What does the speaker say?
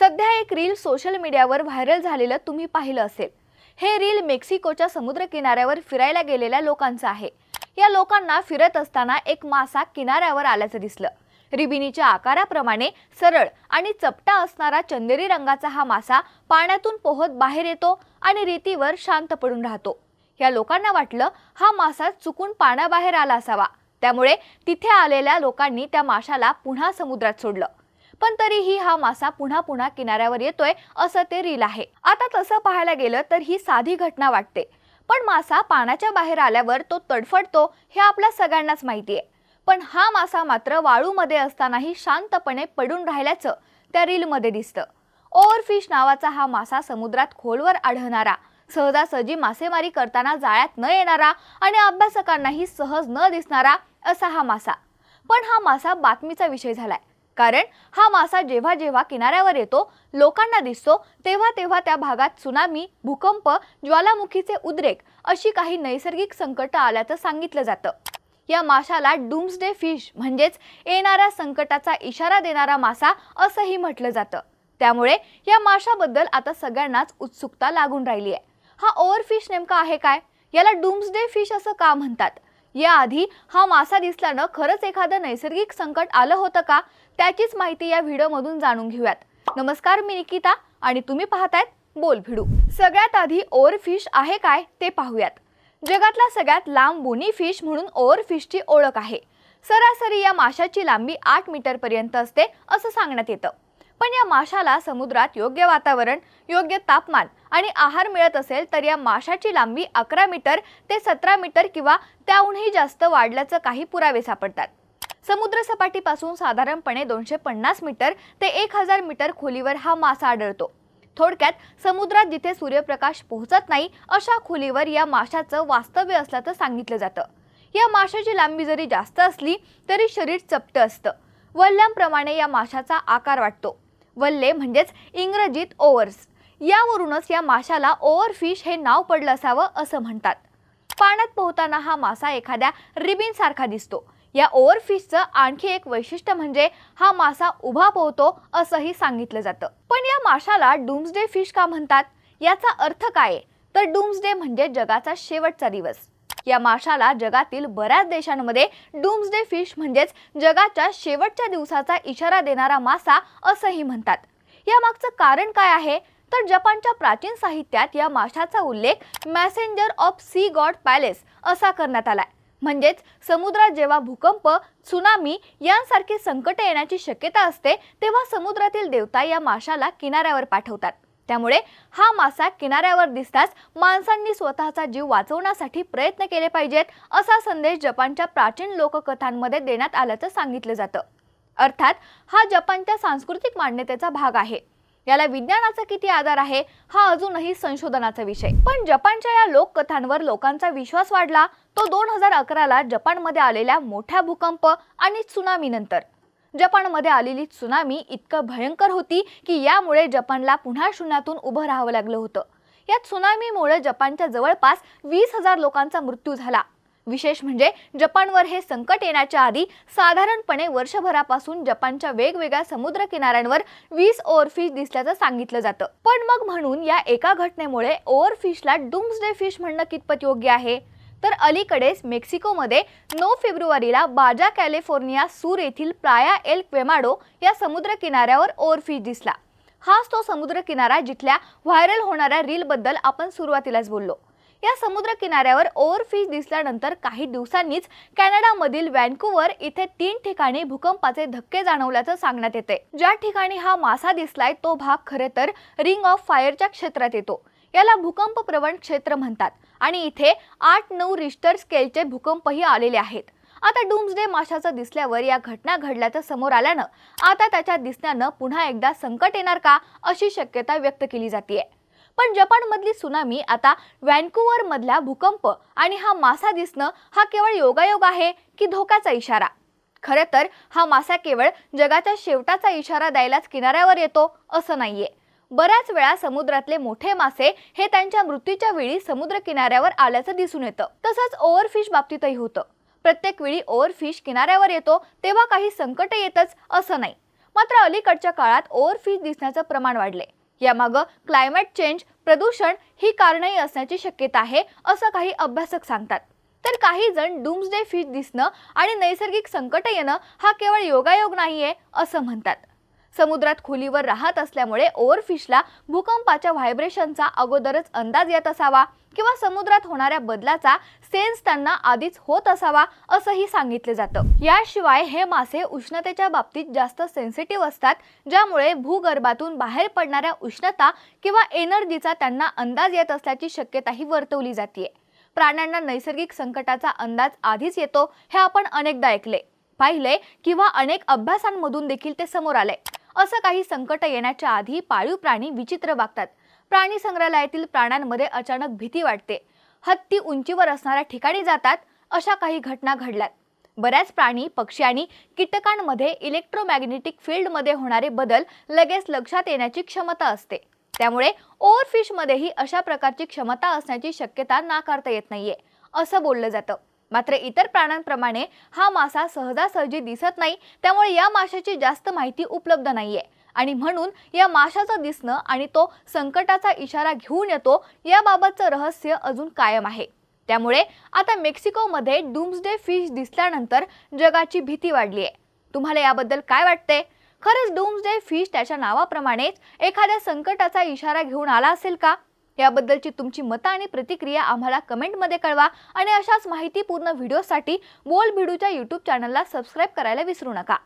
सध्या एक reel social मीडियावर व्हायरल झालेलं तुम्ही पाहिलं असेल. हे रील मेक्सिकोच्या समुद्र किनाऱ्यावर फिरायला गेलेल्या लोकांचं आहे. या लोकांना फिरत असताना एक मासा किनाऱ्यावर आल्याचं दिसलं. रिबिनीच्या आकाराप्रमाणे सरळ आणि चपटा असणारा चंदेरी रंगाचा हा मासा पाण्यातून पोहत बाहेर येतो आणि रेतीवर शांत पडून राहतो. या लोकांना वाटलं हा मासा चुकून पाण्याबाहेर आला असावा. त्यामुळे तिथे आलेल्या लोकांनी त्या माशाला पुन्हा समुद्रात सोडलं. पण तरीही हा मासा पुन्हा पुन्हा किनाऱ्यावर येतोय असं ते रील आहे. आता तसं पाहायला गेलं तर ही साधी घटना वाटते. पण मासा पाण्याच्या बाहेर आल्यावर तो तडफडतो हे आपल्या सगळ्यांनाच माहिती आहे. पण हा मासा मात्र वाळूमध्ये असतानाही शांतपणे पडून राहिल्याचं त्या रीलमध्ये दिसतं. ओव्हरफिश नावाचा हा मासा समुद्रात खोलवर आढळणारा सहजासहजी मासेमारी करताना जाळ्यात न येणारा आणि अभ्यासकांनाही सहज न दिसणारा असा हा मासा. पण हा मासा बातमीचा विषय झालाय. कारण हा मासा जेव्हा जेव्हा किनाऱ्यावर येतो लोकांना दिसतो तेव्हा तेव्हा त्या भागात त्सुनामी भूकंप ज्वालामुखीचे उद्रेक अशी काही नैसर्गिक संकट आल्याचं सांगितलं जातं. या माशाला डूम्सडे फिश म्हणजेच येणाऱ्या संकटाचा इशारा देणारा मासा असंही म्हटलं जातं. त्यामुळे या माशाबद्दल आता सगळ्यांनाच उत्सुकता लागून राहिली आहे. हा ओव्हरफिश नेमका आहे काय? याला डूम्सडे फिश असं का म्हणतात? याआधी हा मासा दिसल्यानं खरंच एखादं नैसर्गिक संकट आलं होतं का? त्याचीच माहिती या व्हिडिओमधून जाणून घेऊयात. नमस्कार मी निकिता आणि तुम्ही पाहतायत बोल भिडू. सगळ्यात आधी ओव्हरफिश आहे काय ते पाहूयात. जगातला सगळ्यात लांब बोनी फिश म्हणून ओव्हरफिशची ओळख आहे. सरासरी या माशाची लांबी आठ मीटरपर्यंत असते असं सांगण्यात येतं. पण या माशाला समुद्रात योग्य वातावरण योग्य तापमान आणि आहार मिळत असेल तर या माशाची लांबी अकरा मीटर ते सतरा मीटर किंवा त्याहूनही जास्त वाढल्याचं काही पुरावे सापडतात. समुद्र सपाटीपासून साधारणपणे दोनशे पन्नास मीटर ते एक हजार मीटर खोलीवर हा मासा आढळतो. थोडक्यात समुद्रात जिथे सूर्यप्रकाश पोहोचत नाही अशा खोलीवर या माशाचं वास्तव्य असल्याचं सांगितलं जातं. या माशाची लांबी जरी जास्त असली तरी शरीर चपट असतं. वल्ल्यांप्रमाणे या माशाचा आकार वाटतो. वल्ले म्हणजेच इंग्रजीत ओव्हर्स. यावरूनच या माशाला ओव्हरफिश हे नाव पडलं असावं असं म्हणतात. पाण्यात पोहताना हा मासा एखाद्या रिबिनसारखा दिसतो. या ओव्हरफिशचं आणखी एक वैशिष्ट्य म्हणजे हा मासा उभा पोहतो असंही सांगितलं जातं. पण या माशाला डुम्सडे फिश का म्हणतात? याचा अर्थ काय? आहे? तर डुम्सडे म्हणजे जगाचा शेवटचा दिवस. या माशाला जगातील बऱ्याच देशांमध्ये डुम्सडे फिश म्हणजेच जगाच्या शेवटच्या दिवसाचा इशारा देणारा मासा असंही म्हणतात. या मागचं कारण काय आहे? तर जपानच्या प्राचीन साहित्यात या माशाचा उल्लेख messenger of sea god palace असा करण्यात आलाय. म्हणजेच समुद्रात जेव्हा भूकंप सुनामी यांसारखी संकटे येण्याची शक्यता असते तेव्हा समुद्रातील देवता या माशाला किनाऱ्यावर पाठवतात. त्यामुळे हा मासा किनाऱ्यावर दिसताच माणसांनी स्वतःचा जीव वाचवण्यासाठी प्रयत्न केले पाहिजेत असा संदेश जपानच्या प्राचीन लोककथांमध्ये देण्यात आल्याचं सांगितलं जातं. अर्थात हा जपानच्या सांस्कृतिक मान्यतेचा भाग आहे. याला विज्ञानाचा किती आधार आहे हा अजूनही संशोधनाचा विषय. पण जपानच्या या लोककथांवर लोकांचा विश्वास वाढला तो दोन हजार अकराला जपानमध्ये आलेल्या मोठ्या भूकंप आणि त्सुनामीनंतर जपानमध्ये आलेली त्सुनामी इतकं भयंकर होती की यामुळे जपानला पुन्हा शून्यातून उभं राहावं लागलं होतं. या त्सुनामीमुळे जपानच्या जवळपास वीस हजार लोकांचा मृत्यू झाला. विशेष म्हणजे जपानवर हे संकट येण्याच्या आधी साधारणपणे वर्षभरापासून जपानच्या वेगवेगळ्या समुद्र किनाऱ्यांवर वीस ओव्हरफिश दिसल्याचं सांगितलं जातं. पण मग म्हणून या एका घटनेमुळे ओव्हरफिशला डूम्सडे फिश म्हणणं कितपत योग्य आहे? तर अलीकडेच मेक्सिकोमध्ये नऊ फेब्रुवारीला बाजा कॅलिफोर्निया सूर येथील प्राया एल क्वेमाडो या समुद्र किनाऱ्यावर ओव्हरफिश दिसला. हाच तो समुद्र किनारा जिथल्या व्हायरल होणाऱ्या रीलबद्दल आपण सुरुवातीलाच बोललो. या समुद्र किनाऱ्यावर ओव्हरफिश दिसल्यानंतर काही दिवसांनीच कॅनडामधील व्हॅनकुव्हर इथे तीन ठिकाणी भूकंपाचे धक्के जाणवल्याचं सांगण्यात येते. ज्या ठिकाणी हा मासा दिसलाय तो भाग खरे तर रिंग ऑफ फायरच्या क्षेत्रात येतो. याला भूकंप प्रवण क्षेत्र म्हणतात आणि इथे आठ नऊ रिश्टर स्केलचे भूकंपही आलेले आहेत. आता डूम्सडे माशाचं दिसल्यावर या घटना घडल्याचं समोर आल्यानं आता त्याच्या दिसण्यानं पुन्हा एकदा संकट येणार का अशी शक्यता व्यक्त केली जाते पण जपानमधली सुनामी आता व्हॅन्कुवर मधला भूकंप आणि हा मासा दिसणं हा केवळ योगायोग आहे की धोक्याचा इशारा? खरं तर हा मासा केवळ जगाच्या शेवटाचा इशारा द्यायलाच किनाऱ्यावर येतो असं नाहीये. बऱ्याच वेळा समुद्रातले मोठे मासे हे त्यांच्या मृत्यूच्या वेळी समुद्र किनाऱ्यावर आल्याचं दिसून येतं. तसंच ओव्हरफिश बाबतीतही होतं. प्रत्येक वेळी ओव्हरफिश किनाऱ्यावर येतो तेव्हा काही संकट येतच असं नाही. मात्र अलीकडच्या काळात ओव्हरफिश दिसण्याचं प्रमाण वाढले यामागं क्लायमेट चेंज प्रदूषण ही कारणही असण्याची शक्यता आहे असं काही अभ्यासक सांगतात. तर काही जण डूम्सडे फिश दिसणं आणि नैसर्गिक संकट येणं हा केवळ योगायोग नाहीये असं म्हणतात. समुद्रात खोलीवर राहत असल्यामुळे ओव्हरफिशला भूकंपाच्या व्हायब्रेशनचा अगोदरच अंदाज येत असावा किंवा समुद्रात होणाऱ्या बदलाचा सेन्स त्यांना आधीच होत असावा असंही सांगितलं जातं. याशिवाय हे मासे उष्णतेच्या बाबतीत जास्त सेन्सिटिव्ह असतात ज्यामुळे भूगर्भातून बाहेर पडणाऱ्या उष्णता किंवा एनर्जीचा त्यांना अंदाज येत असल्याची शक्यताही वर्तवली जाते प्राण्यांना नैसर्गिक संकटाचा अंदाज आधीच येतो हे आपण अनेकदा ऐकले. पाहिले किंवा अनेक अभ्यासांमधून देखील ते समोर आले. असं काही संकट येण्याच्या आधी पाळीव प्राणी विचित्र वागतात. प्राणी संग्रहालयातील प्राण्यांमध्ये अचानक भीती वाटते. हत्ती उंचीवर असणाऱ्या ठिकाणी जातात अशा काही घटना घडल्यात. बऱ्याच प्राणी पक्षी आणि कीटकांमध्ये इलेक्ट्रोमॅग्नेटिक फील्डमध्ये होणारे बदल लगेच लक्षात येण्याची क्षमता असते. त्यामुळे ओव्हरफिशमध्येही अशा प्रकारची क्षमता असण्याची शक्यता नाकारता येत नाहीये असं बोललं जातं. मात्र इतर प्राण्यांप्रमाणे हा मासा सहजासहजी दिसत नाही त्यामुळे या माशाची जास्त माहिती उपलब्ध नाहीये. आणि म्हणून या माशाचं दिसणं आणि तो संकटाचा इशारा घेऊन येतो याबाबतचं रहस्य अजून कायम आहे. त्यामुळे आता मेक्सिकोमध्ये डूम्सडे फिश दिसल्यानंतर जगाची भीती वाढली आहे तुम्हाला याबद्दल काय वाटते खरंच डूम्सडे फिश त्याच्या नावाप्रमाणेच एखाद्या संकटाचा इशारा घेऊन आला असेल का? याबद्दलची तुमची मतं आणि प्रतिक्रिया आम्हाला कमेंटमध्ये कळवा आणि अशाच माहितीपूर्ण व्हिडिओसाठी बोल भिडूच्या यूट्यूब चॅनलला सबस्क्राईब करायला विसरू नका.